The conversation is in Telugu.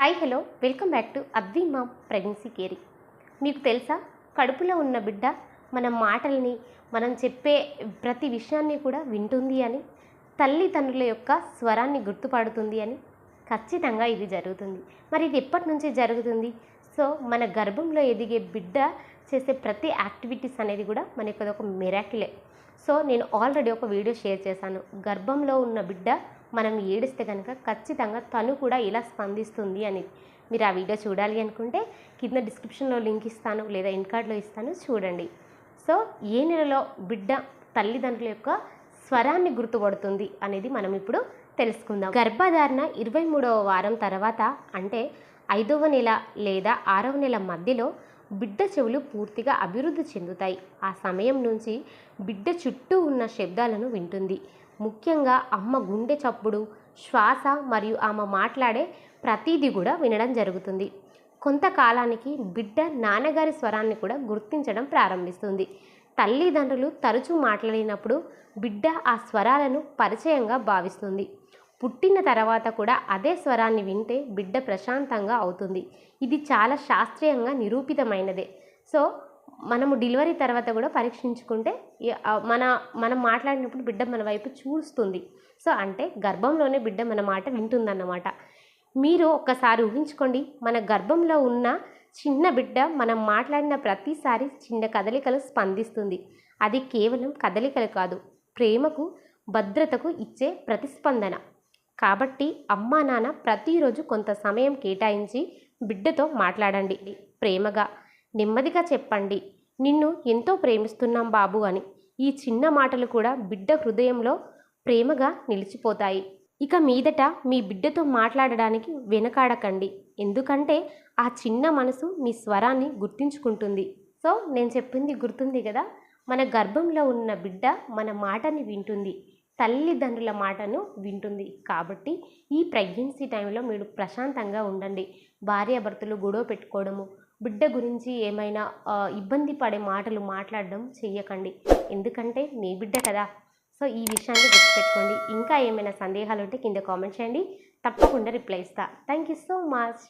Hi hello welcome back to Advi mom pregnancy caring మీకు తెలుసా? కడుపులో ఉన్న బిడ్డ మన మాటల్ని మనం చెప్పే ప్రతి విషయాన్ని కూడా వింటుంది అని తల్లిదండ్రుల యొక్క స్వరాన్ని గుర్తుపడుతుంది అని ఖచ్చితంగా ఇది జరుగుతుంది. మరి ఇది ఎప్పటి నుంచే జరుగుతుంది? సో మన గర్భంలో ఎదిగే బిడ్డ చేసే ప్రతి యాక్టివిటీస్ అనేది కూడా మనకి ఒక మిరాకిలే సో నేను ఆల్రెడీ ఒక వీడియో షేర్ చేశాను. గర్భంలో ఉన్న బిడ్డ మనం ఏడిస్తే కనుక ఖచ్చితంగా తను కూడా ఇలా స్పందిస్తుంది అనేది. మీరు ఆ వీడియో చూడాలి అనుకుంటే కింద డిస్క్రిప్షన్లో లింక్ ఇస్తాను లేదా ఇన్కార్డ్లో ఇస్తాను చూడండి. సో ఏ నెలలో బిడ్డ తల్లిదండ్రుల యొక్క స్వరాన్ని గుర్తుపడుతుంది అనేది మనం ఇప్పుడు తెలుసుకుందాం. గర్భధారణ ఇరవై మూడవ వారం తర్వాత అంటే ఐదవ నెల లేదా ఆరవ నెల మధ్యలో బిడ్డ చెవులు పూర్తిగా అభివృద్ధి చెందుతాయి. ఆ సమయం నుంచి బిడ్డ చుట్టూ ఉన్న శబ్దాలను వింటుంది. ముఖ్యంగా అమ్మ గుండె చప్పుడు శ్వాస మరియు ఆమె మాట్లాడే ప్రతీది కూడా వినడం జరుగుతుంది. కొంతకాలానికి బిడ్డ నాన్నగారి స్వరాన్ని కూడా గుర్తించడం ప్రారంభిస్తుంది. తల్లిదండ్రులు తరచూ మాట్లాడినప్పుడు బిడ్డ ఆ స్వరాలను పరిచయంగా భావిస్తుంది. పుట్టిన తర్వాత కూడా అదే స్వరాన్ని వింటే బిడ్డ ప్రశాంతంగా అవుతుంది. ఇది చాలా శాస్త్రీయంగా నిరూపితమైనదే. సో మనము డెలివరీ తర్వాత కూడా పరీక్షించుకుంటే మన మనం మాట్లాడినప్పుడు బిడ్డ మన వైపు చూస్తుంది. సో అంటే గర్భంలోనే బిడ్డ మన మాట వింటుందన్నమాట. మీరు ఒక్కసారి ఊహించుకోండి మన గర్భంలో ఉన్న చిన్న బిడ్డ మనం మాట్లాడిన ప్రతిసారి చిన్న కదలికలు స్పందిస్తుంది. అది కేవలం కదలికలు కాదు ప్రేమకు భద్రతకు ఇచ్చే ప్రతిస్పందన. కాబట్టి అమ్మా నాన్న ప్రతిరోజు కొంత సమయం కేటాయించి బిడ్డతో మాట్లాడండి ప్రేమగా. నెమ్మదిగా చెప్పండి. నిన్ను ఎంతో ప్రేమిస్తున్నాం బాబు అని. ఈ చిన్న మాటలు కూడా బిడ్డ హృదయంలో ప్రేమగా నిలిచిపోతాయి. ఇక మీదట మీ బిడ్డతో మాట్లాడడానికి వెనకాడకండి. ఎందుకంటే ఆ చిన్న మనసు మీ స్వరాన్ని గుర్తించుకుంటుంది. సో నేను చెప్పింది గుర్తుంది కదా? మన గర్భంలో ఉన్న బిడ్డ మన మాటని వింటుంది. తల్లిదండ్రుల మాటను వింటుంది. కాబట్టి ఈ ప్రెగ్నెన్సీ టైంలో మీరు ప్రశాంతంగా ఉండండి. భార్యాభర్తలు గొడవ పెట్టుకోవడము బిడ్డ గురించి ఏమైనా ఇబ్బంది పడే మాటలు మాట్లాడడం చెయ్యకండి. ఎందుకంటే మీ బిడ్డ కదా. సో ఈ విషయాన్ని గుర్తుపెట్టుకోండి. ఇంకా ఏమైనా సందేహాలు ఉంటే కింద కామెంట్ చేయండి. తప్పకుండా రిప్లై ఇస్తా. Thank you so much.